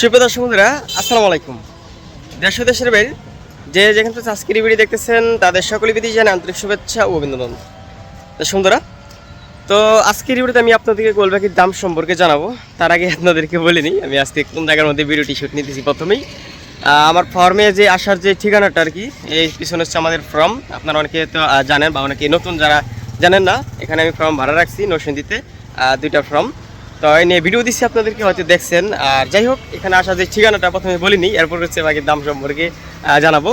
সুপ্রিয় দর্শক বন্ধুরা, আসসালামু আলাইকুম। দেশ দেশের বাইরে যে যেখান থেকে আজকের ভিডিও দেখতেছেন, তাদের সকলে বিধি জানে আন্তরিক শুভেচ্ছা ও অভিনন্দন। দর্শক বন্ধুরা, তো আজকের ভিডিওতে আমি আপনাদেরকে গোলবাকির দাম সম্পর্কে জানাব। তার আগে আপনাদেরকে বলিনি, আমি আজকে কোন জায়গার মধ্যে ভিডিওটি শুট নিতেছি প্রথমেই। আমার ফর্মে যে আসার যে ঠিকানাটা আর কি, এই পিছনে হচ্ছে আমাদের ফর্ম আপনারা অনেকে তো জানেন বা অনেকে নতুন যারা জানেন না, এখানে আমি ফর্ম ভাড়া রাখছি নরসিংদীতে দুইটা ফার্ম তো এই নিয়ে ভিডিও দিচ্ছি আপনাদেরকে, হয়তো দেখছেন। আর যাই হোক, এখানে আসার যে ঠিকানাটা প্রথমে বলিনি, এরপর হচ্ছে বাকি দাম সম্পর্কে জানাব।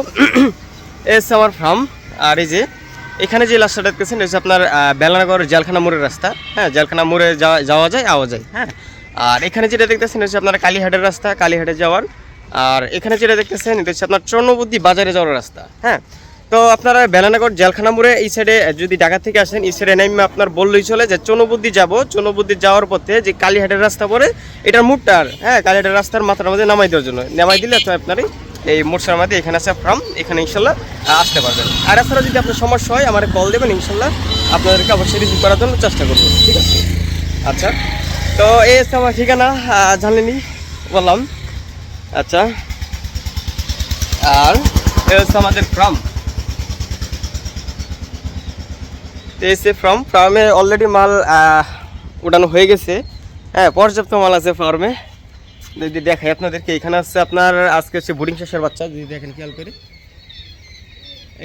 এ হচ্ছে আমার ফার্ম আর এই যে, এখানে যে রাস্তাটা দেখতেছেন, এটা আপনার বেলানগর জেলখানা মোড়ের রাস্তা। হ্যাঁ জেলখানা মোড়ে যাওয়া যাওয়া যায়, আওয়া যায় হ্যাঁ। আর এখানে যেটা দেখতেছেন, এটা আপনার কালীহাটের রাস্তা, কালীহাটে যাওয়ার। আর এখানে যেটা দেখতেছেন, এটা হচ্ছে আপনার চর্ণবুদ্ধি বাজারে যাওয়ার রাস্তা হ্যাঁ। তো আপনারা বেলানগর জেলখানা মোড়ে এই সাইডে যদি ঢাকা থেকে আসেন এই সাইডে নেমে আপনার বললেই চলে যে চনবুদ্ধি যাব। চনবুদ্ধি যাওয়ার পথে যে কালীহাটের রাস্তা পড়ে এটার মুখটার হ্যাঁ কালীহাটের রাস্তার মাথার মধ্যে নামাই দেওয়ার জন্য। নামাই দিলে তো আপনার এই মোটসার মধ্যে এখানে আছে ফ্রাম এখানে ইনশাল্লাহ আসতে পারবেন। আর এছাড়া যদি আপনার সমস্যা হয় আমার কল দেবেন ইনশাল্লাহ আপনাদেরকে অবশ্যই রিসিভ করার জন্য চেষ্টা করব। ঠিক আছে? আচ্ছা তো এই হচ্ছে আমার ঠিকানা আহ, জানলেনি বললাম। আচ্ছা আর এ হচ্ছে আমাদের ফ্রাম এসে ফ্রাম ফার্মে অলরেডি মাল উঠানো হয়ে গেছে। হ্যাঁ পর্যাপ্ত মাল আছে ফার্মে যদি দেখাই আপনাদেরকে, এখানে আছে আপনার, আজকে হচ্ছে বোর্ডিং শেষের বাচ্চা, যদি দেখেন খেয়াল করে।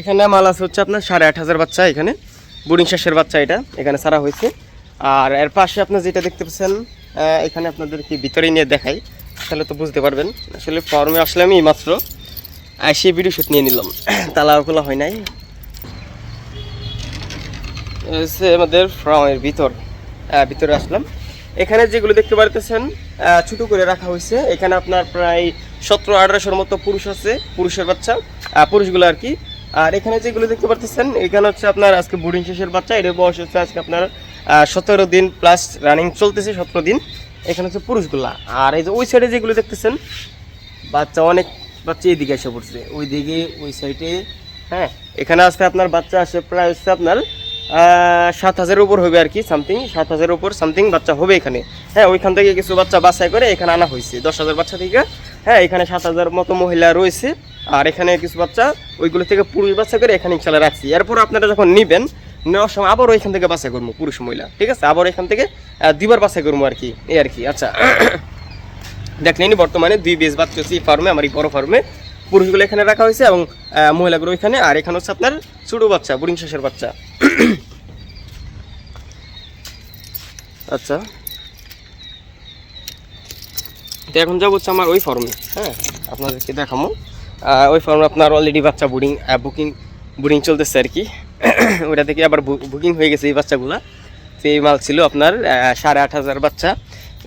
এখানে মাল আছে হচ্ছে আপনার সাড়ে আট হাজার বাচ্চা এখানে। বোর্ডিং শেষের বাচ্চা এটা, এখানে সারা হয়েছে। আর এর পাশে আপনার যেটা দেখতে পাচ্ছেন এখানে আপনাদেরকে ভিতরে নিয়ে দেখাই। তাহলে তো বুঝতে পারবেন। আসলে ফর্মে আসলে আমি মাত্র এসে ভিডিও শ্যুট নিয়ে নিলাম। তালা খোলা হয় নাই। হচ্ছে আমাদের ফ্রামের ভিতর ভিতরে আসলাম। এখানে যেগুলো দেখতে পারতেছেন ছোট করে রাখা হয়েছে। এখানে আপনার প্রায় সতেরো, আঠারোশোর মতো পুরুষ আছে, পুরুষের বাচ্চা পুরুষগুলো আর কি। আর এখানে যেগুলো দেখতে পারতেছেন, এখানে হচ্ছে আপনার আজকে বোর্ডিং শেষের বাচ্চা, এর বয়স হচ্ছে আজকে আপনার সতেরো দিন প্লাস রানিং চলতেছে সতেরো দিন। এখানে হচ্ছে পুরুষগুলা। আর এই যে ওই সাইডে যেগুলো দেখতেছেন, বাচ্চা অনেক, বাচ্চা এদিকে এসে পড়ছে। ওই দিকে ওই সাইডে হ্যাঁ এখানে আসতে আপনার বাচ্চা আসে, প্রায় হচ্ছে আপনার সাত হাজারের উপর হবে আর কি সামথিং সাত হাজারের উপর সামথিং বাচ্চা হবে এখানে। হ্যাঁ ওইখান থেকে কিছু বাচ্চা বাছাই করে এখানে আনা হয়েছে দশ হাজার বাচ্চা থেকে। হ্যাঁ এখানে সাত হাজার মতো মহিলা রয়েছে আর এখানে কিছু বাচ্চা ওইগুলো থেকে পুরুষ বাচ্চা করে এখানে ইনশাল্লাহ রাখছি। এরপর আপনারা যখন নেবেন নেওয়ার সময় আবার ওইখান থেকে বাছাই করব পুরুষ মহিলা ঠিক আছে? আবার এখান থেকে আহ, দুইবার বাছাই করব আর কি এই আর কি আচ্ছা। দেখলেনি বর্তমানে দুই বেশ বাচ্চা হচ্ছে এই ফার্মে আমার এই বড় ফার্মে পুরুষগুলো এখানে রাখা হয়েছে এবং মহিলাগুলো এখানে, আর এখানে হচ্ছে আপনার ছোটো বাচ্চা বুড়িং শেষের বাচ্চা। আচ্ছা। তো এখন যাব হচ্ছে আমার ওই ফর্মে হ্যাঁ? আপনাদেরকে দেখাবো ওই ফর্মে আপনার অলরেডি বাচ্চা বুডিং বুকিং বুডিং চলতেছে আর কি। ওটা থেকে আবার বুকিং হয়ে গেছে এই বাচ্চাগুলা। তো এই মাল ছিল আপনার সাড়ে আট হাজার বাচ্চা।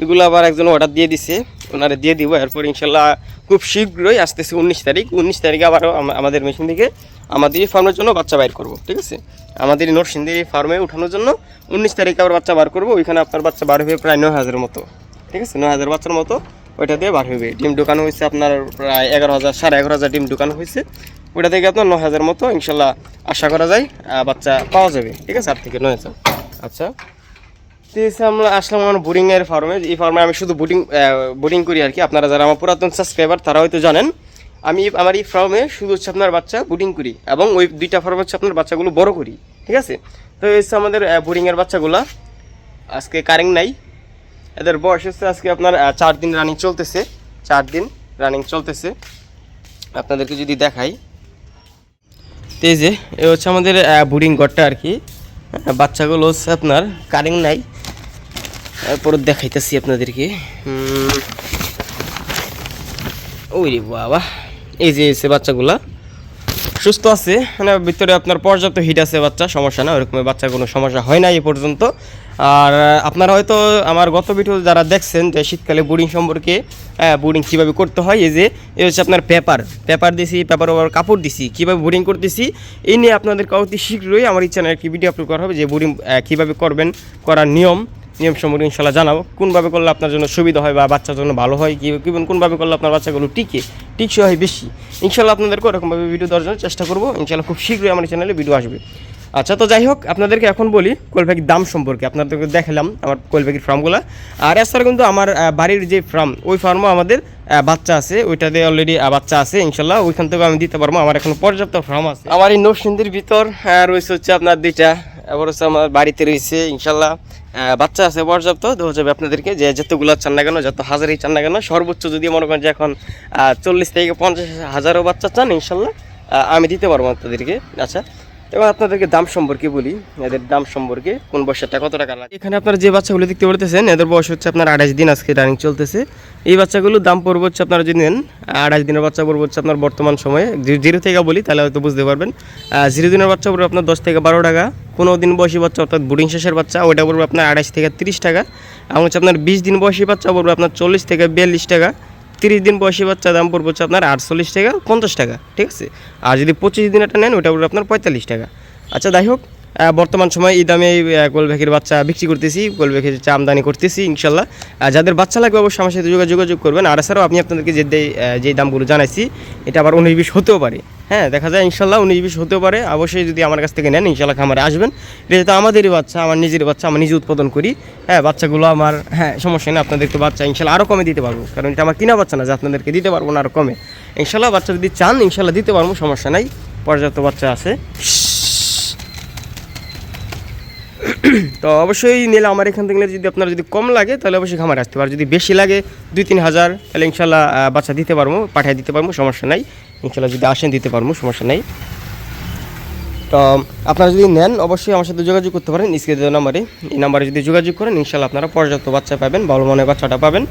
এগুলো আবার একজন অর্ডার দিয়ে দিছে। ওনারা দিয়ে দিব, এরপর ইনশাল্লাহ খুব শীঘ্রই আসতেছে উনিশ তারিখ। উনিশ তারিখে আবারও আমাদের মেশিন থেকে আমাদের এই ফার্মের জন্য বাচ্চা বাইর করব, ঠিক আছে? আমাদের নরসিংদীর এই ফার্মে উঠানোর জন্য উনিশ তারিখে আবার বাচ্চা বার করব। ওইখানে আপনার বাচ্চা বার হবে প্রায় নয় হাজারের মতো, ঠিক আছে? নয় হাজার বাচ্চার মতো ওইটা দিয়ে বার হবে ডিম দোকান হয়েছে আপনার প্রায় এগারো হাজার, সাড়ে এগারো হাজার ডিম দোকান হয়েছে ওইটা থেকে আপনার নয় হাজার মতো ইনশাল্লাহ আশা করা যায় বাচ্চা পাওয়া যাবে, ঠিক আছে? আট থেকে নয় হাজার। আচ্ছা এসে আমরা আসলাম আমার বোরিং এর ফার্মে এই ফার্মে আমি শুধু বোটিং বোটিং করি আর কি। আপনারা যারা আমার পুরাতন সাবস্ক্রাইবার তারা হয়তো জানেন, আমি আমার এই ফার্মে শুধু হচ্ছে আপনার বাচ্চা বোটিং করি এবং ওই দুইটা ফার্মে হচ্ছে আপনার বাচ্চাগুলো বড় করি, ঠিক আছে? তো হচ্ছে আমাদের বোরিং এর বাচ্চাগুলা। আজকে কারেন্ট নাই। এদের বয়স হচ্ছে আজকে আপনার চার দিন রানিং চলতেছে। চার দিন রানিং চলতেছে। আপনাদেরকে যদি দেখাই। তো এই যে, এ হচ্ছে আমাদের বোর্ডিং ঘরটা আর কি। বাচ্চাগুলো হচ্ছে আপনার কারেন্ট নাই। এরপর দেখাইতেছি আপনাদেরকে। ওই বাবা। এই যে এসে বাচ্চাগুলা সুস্থ আছে। মানে ভিতরে আপনার পর্যাপ্ত হিট আছে বাচ্চা, সমস্যা না ওরকম বাচ্চার কোনো সমস্যা হয় না এই পর্যন্ত। আর আপনারা হয়তো আমার গত ভিডিও যারা দেখছেন যে শীতকালে বোর্ডিং সম্পর্কে বোর্ডিং কীভাবে করতে হয়, এই যে, এই হচ্ছে আপনার পেপার পেপার দিছি পেপার ওপর কাপড় দিছি, কীভাবে বোর্ডিং করতেছি, এই নিয়ে আপনাদের অতি শীঘ্রই আমার এই চ্যানেলে একটি ভিডিও আপলোড করা হবে যে বোর্ডিং কীভাবে করবেন, করার নিয়ম। নিয়ম সম্পর্কে ইনশাল্লাহ জানাব। কোনভাবে করলে আপনার জন্য সুবিধা হয় বা বাচ্চার জন্য ভালো হয়, কি কি কোনভাবে করলে আপনার বাচ্চাগুলো টিকে, টিকসই হয় বেশি। ইনশাল্লাহ আপনাদেরকে ওরকমভাবে ভিডিও দেওয়ার জন্য চেষ্টা করব। ইনশাল্লাহ খুব শীঘ্রই আমার চ্যানেলে ভিডিও আসবে। আচ্ছা তো যাই হোক, আপনাদেরকে এখন বলি কোয়েল পাখির দাম সম্পর্কে। আপনাদেরকে দেখালাম আমার কোয়েল পাখির ফার্মগুলো। আর এছাড়া কিন্তু আমার বাড়ির যে ফার্ম, ওই ফার্মও আমাদের বাচ্চা আছে। ওইটাতে অলরেডি বাচ্চা আছে ইনশাল্লাহ ওইখান থেকে আমি দিতে পারব। আমার এখন পর্যাপ্ত ফার্ম আছে। আমার এই নরসিংদীর ভিতর রয়েছে হচ্ছে আপনার দুইটা হচ্ছে আমার বাড়িতে রয়েছে, ইনশাল্লাহ বাচ্চা আছে, পর্যাপ্ত। দেওয়া যাবে আপনাদেরকে যে যতগুলো চান না কেন যত হাজারই চান না কেন সর্বোচ্চ যদি মনে করেন যে এখন চল্লিশ থেকে পঞ্চাশ হাজারও বাচ্চা চান, ইনশাল্লাহ আমি দিতে পারব আপনাদেরকে। আচ্ছা এবার আপনাদেরকে দাম সম্পর্কে বলি, এদের দাম সম্পর্কে, কোন বয়সটা কত টাকা লাগে এখানে আপনারা যে বাচ্চাগুলো দেখতে পারতেছেন, এদের বয়স হচ্ছে আপনার আঠাশ দিন, আজকে রানিং চলতেছে। এই বাচ্চাগুলোর দাম পড়বে হচ্ছে আপনারা যদি নেন আঠাশ দিনের বাচ্চা পড়বে হচ্ছে আপনার বর্তমান সময়ে জিরো থেকে বলি, তাহলে হয়তো বুঝতে পারবেন। জিরো দিনের বাচ্চা পড়বে আপনার দশ থেকে বারো টাকা। পনেরো দিন বয়সী বাচ্চা, অর্থাৎ বুডিং শেষের বাচ্চা, ওইটা পড়বে আপনার আড়াইশ থেকে তিরিশ টাকা। এবং হচ্ছে আপনার বিশ দিন বয়সী বাচ্চা পড়বে আপনার চল্লিশ থেকে বিয়াল্লিশ টাকা। তিরিশ দিন বয়সী বাচ্চা দাম পড়বে হচ্ছে আপনার আটচল্লিশ টাকা, পঞ্চাশ টাকা, ঠিক আছে? আর যদি পঁচিশ দিন একটা নেন, ওইটা পড়বে আপনার পঁয়তাল্লিশ টাকা। আচ্ছা যাই হোক বর্তমান সময় এই দামে গোলভেকের বাচ্চা বিক্রি করতেছি গোলভেকের হচ্ছে আমদানি করতেছি, ইনশাল্লাহ। যাদের বাচ্চা লাগবে, অবশ্যই আমার সাথে যোগাযোগ করবেন। আর এছাড়াও আমি আপনাদেরকে যে যেই দামগুলো জানাইছি, এটা আবার উনিশ হতেও পারে। হ্যাঁ দেখা যায় ইনশাল্লাহ উনিশ বিশ হতেও পারে। অবশ্যই যদি আমার কাছ থেকে নেন, ইনশাল্লাহ খামারে আসবেন। এটা যেহেতু আমাদেরই বাচ্চা, আমার নিজের বাচ্চা, আমি নিজে উৎপাদন করি। হ্যাঁ বাচ্চাগুলো আমার হ্যাঁ সমস্যা নেই, আপনাদেরকে বাচ্চা ইনশাল্লাহ আরও কমে দিতে পারব। কারণ এটা আমার কিনা বাচ্চা না, যে আপনাদেরকে দিতে পারব না আরও কমে। ইনশাল্লাহ বাচ্চা যদি চান, ইনশাল্লাহ দিতে পারব, সমস্যা নাই। পর্যাপ্ত বাচ্চা আছে। তো অবশ্যই নিলে আমার এখান থেকে যদি আপনার যদি কম লাগে, তাহলে অবশ্যই খামারে আসতে পারে যদি বেশি লাগে, দুই, তিন হাজার, তাহলে ইনশাল্লাহ বাচ্চা দিতে পারব, পাঠিয়ে দিতে পারব, সমস্যা নাই। ইনশাল্লাহ যদি আসেন দিতে পারব, সমস্যা নাই। তো, আপনারা যদি নেন, অবশ্যই আমার সাথে যোগাযোগ করতে পারেন, স্ক্রিনে দেওয়া নাম্বারে। এই নাম্বারে যদি যোগাযোগ করেন ইনশাল্লাহ আপনারা পর্যাপ্ত বাচ্চা পাবেন, ভালো মনের বাচ্চাটা পাবেন।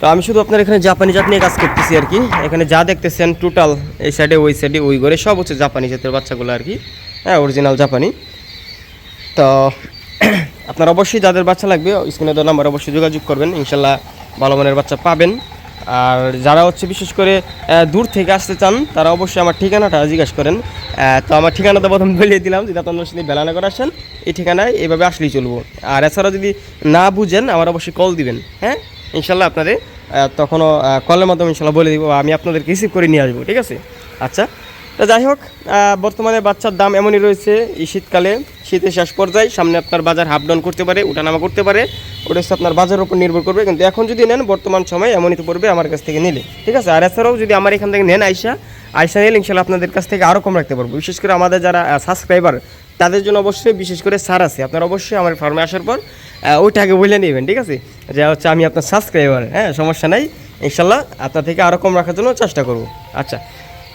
তো, আমি শুধু আপনার এখানে জাপানি জাত নিয়ে কাজ করতেছি আর কি। এখানে যা দেখতেছেন টোটাল এই সাইডে ওই সাইডে ওই ঘরে, সব হচ্ছে জাপানি জাতের বাচ্চাগুলো আর কি। হ্যাঁ অরিজিনাল জাপানি। তো, আপনার অবশ্যই যাদের বাচ্চা লাগবে, স্ক্রিনে দেওয়া নাম্বার অবশ্যই যোগাযোগ করবেন। ইনশাল্লাহ ভালো মানের বাচ্চা পাবেন। আর যারা হচ্ছে বিশেষ করে দূর থেকে আসতে চান, তারা অবশ্যই আমার ঠিকানাটা জিজ্ঞাসা করেন। তো আমার ঠিকানাটা প্রথম বলিয়ে দিলাম, যদি আপনার সাথে বেলানা করে আসেন, এই ঠিকানায় এভাবে আসলেই চলবো। আর এছাড়া যদি না বুঝেন, আমার অবশ্যই কল দিবেন হ্যাঁ? ইনশাল্লাহ আপনাদের তখনও কলের মাধ্যমে ইনশাল্লাহ বলে দিব, আমি আপনাদেরকে রিসিভ করে নিয়ে আসব, ঠিক আছে? আচ্ছা তো যাই হোক বর্তমানে বাচ্চার দাম এমনই রয়েছে এই শীতকালে। শীতের শেষ পর্যায়ে সামনে আপনার বাজার হাফ ডাউন করতে পারে, উঠানামা করতে পারে। ওটা হচ্ছে আপনার বাজারের উপর নির্ভর করবে। কিন্তু এখন যদি নেন, বর্তমান সময় এমনই তো পড়বে আমার কাছ থেকে নিলে। ঠিক আছে? আর এছাড়াও যদি আমার এখান থেকে নেন আইসা আইসা নিলে ইনশাল্লাহ আপনাদের কাছ থেকে আরও কম রাখতে পারব। বিশেষ করে আমাদের যারা সাবস্ক্রাইবার তাদের জন্য অবশ্যই বিশেষ করে সার আছে। আপনারা অবশ্যই আমার ফার্মে আসার পর ওইটা আগে বলে নেবেন, ঠিক আছে? যে হচ্ছে আমি আপনার সাবস্ক্রাইবার হ্যাঁ সমস্যা নাই। ইনশাল্লাহ আপনার থেকে আরও কম রাখার জন্য চেষ্টা করব। আচ্ছা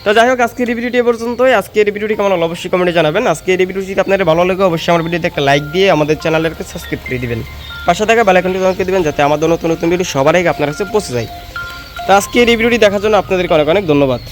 তো যাই হোক, আজকের ভিডিওটি এ পর্যন্তই। আজকের ভিডিওটি কেমন হলো অবশ্যই কমেন্টে জানাবেন। আজকের এই ভিডিওটি আপনার ভালো লাগে, অবশ্যই আমার ভিডিওতে একটা লাইক দিয়ে আমাদের চ্যানেলকে সাবস্ক্রাইব করে দিবেন। পাশে থাকা বেলাইকনটি তোমাকে দেবেন, যাতে আমাদের নতুন নতুন ভিডিও সবার আগে আপনার কাছে পৌঁছে যায়। তো আজকের এই ভিডিওটি দেখার জন্য আপনাদেরকে অনেক অনেক ধন্যবাদ।